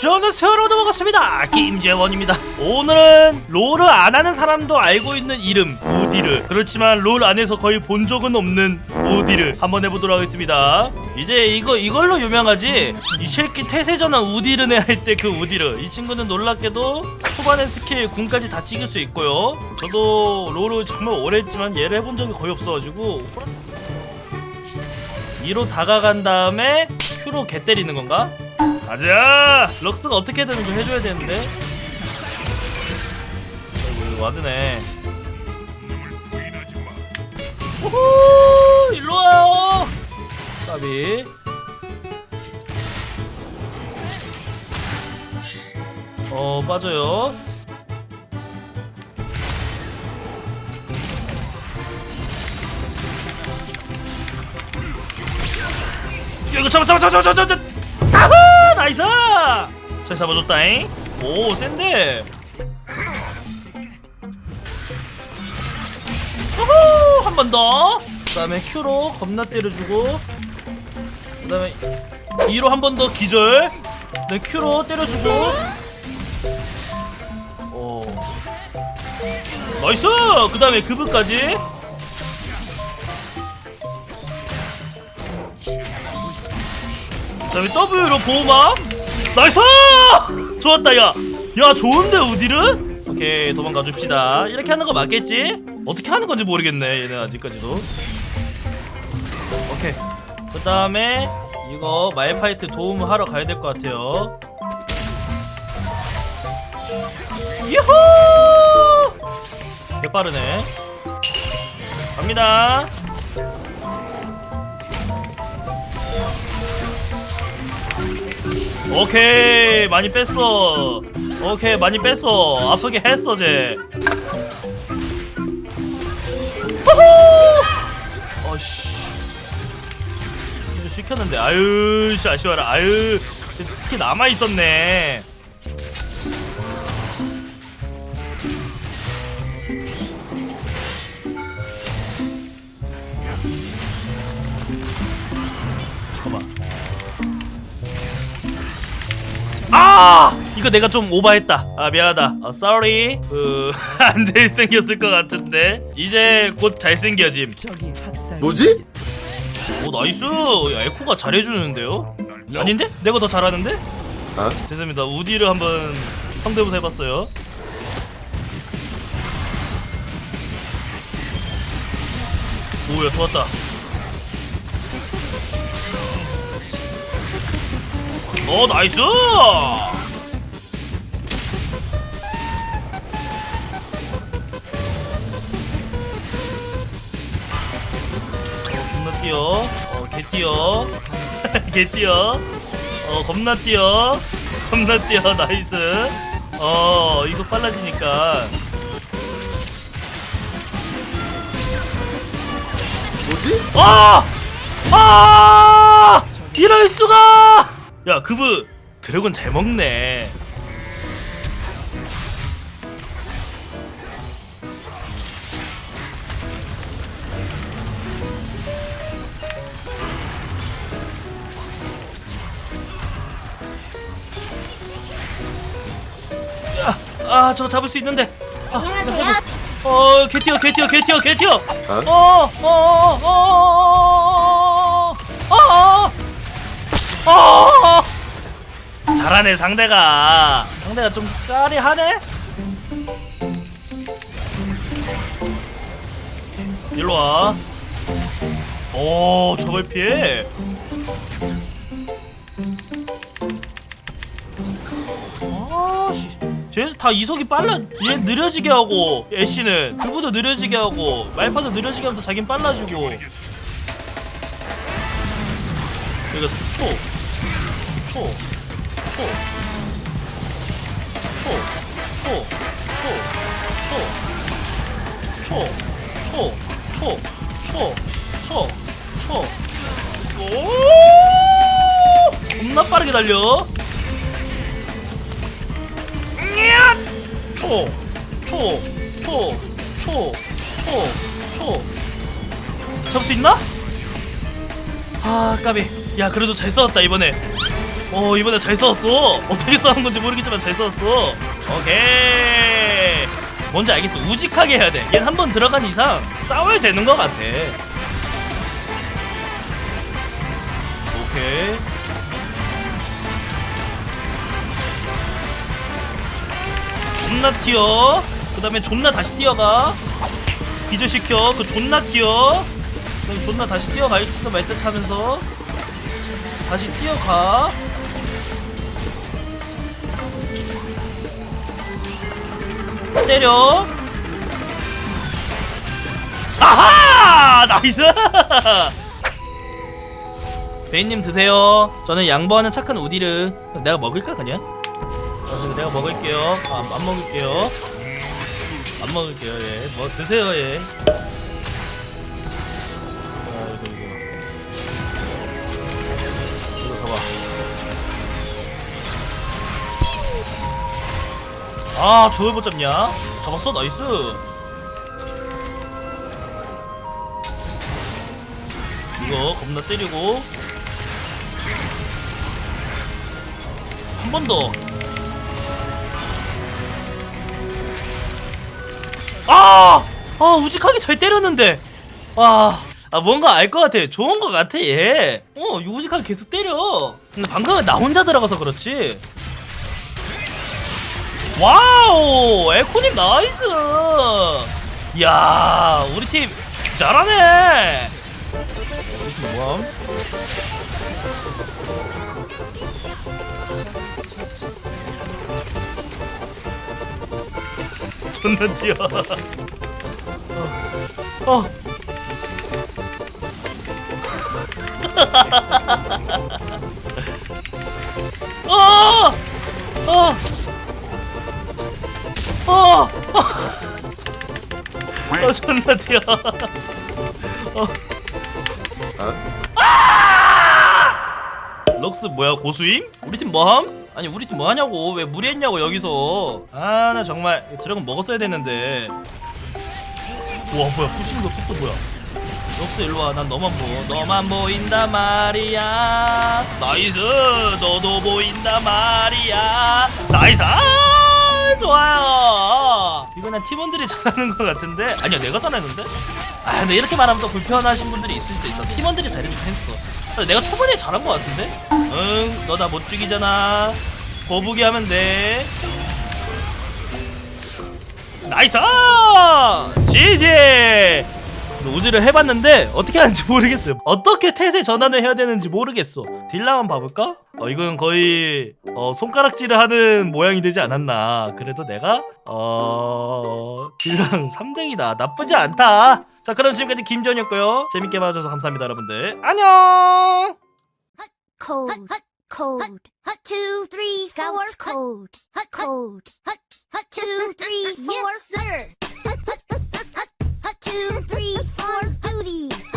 저는 새로 넘어갔습니다. 김재원입니다. 오늘은 롤을 안 하는 사람도 알고 있는 이름 우디르 그렇지만 롤 안에서 거의 본 적은 없는 우디르 한번 해보도록 하겠습니다. 이제 이거 이걸로 유명하지? 이 새끼 태세전환 우디르네 할 때 그 우디르. 이 친구는 놀랍게도 초반에 스킬 궁까지 다 찍을 수 있고요. 저도 롤을 정말 오래 했지만 얘를 해본 적이 거의 없어가지고 2로 다가간 다음에 Q로 개 때리는 건가? 가자! 럭스가 어떻게든 좀 해줘야 되는데 아이고 와드네 우후! 일로 와요! 까비 어 빠져요 야, 이거 잡아 잡아 잡아 잡아 잡아 잡아 아하 나이스! 잘 잡아줬다잉. 오 센데. 우후 한 번더. 그 다음에 Q로 겁나 때려주고 그 다음에 E로 한 번 더 기절. 네 Q로 때려주고. 오. 나이스! 그 다음에 그브까지 다음에 W로 보호막. 나이스! 좋았다 야 야 좋은데 우디를 오케이 도망가 줍시다. 이렇게 하는 거 맞겠지? 어떻게 하는 건지 모르겠네 얘는 아직까지도. 오케이. 그 다음에 이거 말파이트 도움 하러 가야 될 것 같아요. 유후! 개 빠르네. 갑니다 오케이 많이 뺐어. 오케이 많이 뺐어. 아프게 했어 쟤. 호호 어씨. 시켰는데 아유 씨 아쉬워라. 아유 스키 남아있었네 이거 내가 좀 오바했다. 아 미안하다. 아 sorry. 그안 잘생겼을 것 같은데. 이제 곧 잘생겨짐. 뭐지? 오 나이스. 야, 에코가 잘해주는데요? 아닌데? 내가 더 잘하는데? 아? 죄송합니다. 우디를 한번 성대모사 해봤어요. 오야 좋았다. 어 나이스 뛰어 어 개 뛰어 개 뛰어 어 겁나 뛰어 겁나 뛰어 나이스 어 이속 빨라지니까 뭐지? 아! 아! 이럴 수가! 야, 그브 드래곤 잘 먹네. 아, 아, 저거 잡을 수 있는데. 안녕하세요. 어, 개 뛰어, 개 뛰어, 개 뛰어, 개 뛰어. 어? 어, 어, 어, 어, 어, 어, 어. 잘하네 상대가. 상대가 좀 까리하네. 일로 와. 오, 저걸 피해. 쟤 다 이속이 빨라 얘 느려지게 하고 애쉬는 그보다 느려지게 하고 말파도 느려지게 하면서 자긴 빨라지고 여기가 초, 초, 초, 초, 초, 초, 초, 초, 초, 초, 초, 초, 초, 오! 겁나 빠르게 달려. 초, 초, 초, 초, 초, 초. 잡을 수 있나? 아, 까비. 야, 그래도 잘 싸웠다 이번에. 어 이번에 잘 싸웠어 어떻게 싸운 건지 모르겠지만 잘 싸웠어 오케이 뭔지 알겠어 우직하게 해야 돼 얘는 한번 들어간 이상 싸워야 되는 것 같아 오케이 존나 튀어. 그 다음에 존나 다시 뛰어가. 기절시켜. 그 존나 튀어. 그럼 존나 다시 뛰어갈 듯 말듯 하면서. 다시 뛰어가. 때려. 아하! 나이스! 베인님 드세요. 저는 양보하는 착한 우디르 내가 먹을까 그냥? 어, 내가 먹을게요. 아, 안, 안 먹을게요. 안 먹을게요. 예 뭐 드세요 예. 아, 이거 이거. 이거 잡아 아 저걸 못 잡냐? 잡았어? 나이스. 이거 겁나 때리고. 한 번 더. 아! 아, 우직하게 잘 때렸는데. 와. 아, 뭔가 알 것 같아. 좋은 것 같아, 얘. 어, 우직하게 계속 때려. 근데 방금은 나 혼자 들어가서 그렇지. 와우! 에코님 나이스! 이야, 우리 팀 잘하네! 팀 뭐함? 존나 뛰어. 어. 어. 어. 어. 어. 어. 존나 뛰어. 어. 아? 럭스 뭐야 고수임? 우리 팀 뭐함? 아니 우리 팀 뭐하냐고 왜 무리했냐고 여기서 아 나 정말 드래곤 먹었어야 되는데 와 뭐야 부시는 거 속도 뭐야? 럭스 일로와 난 너만 보 너만 보인다 말이야. 나이스 너도 보인다 말이야. 나이스 아, 좋아요. 이거는 팀원들이 잘하는 것 같은데? 아니야 내가 잘했는데? 아 근데 이렇게 말하면 또 불편하신 분들이 있을 수도 있어. 팀원들이 잘해주긴 했어. 내가 초반에 잘한 것 같은데? 응 너 나 못 죽이잖아. 거북이 하면 돼 나이스 지지 우즈를 해봤는데 어떻게 하는지 모르겠어요 어떻게 탯에 전환을 해야 되는지 모르겠어 딜랑 한번 봐볼까? 어 이건 거의 어, 손가락질을 하는 모양이 되지 않았나 그래도 내가 어 딜랑 3등이다 나쁘지 않다 자 그럼 지금까지 김전이었고요 재밌게 봐주셔서 감사합니다 여러분들 안녕 code, code, two, Hut two, three, four. Yes, sir. Hut, two, three, four, booty.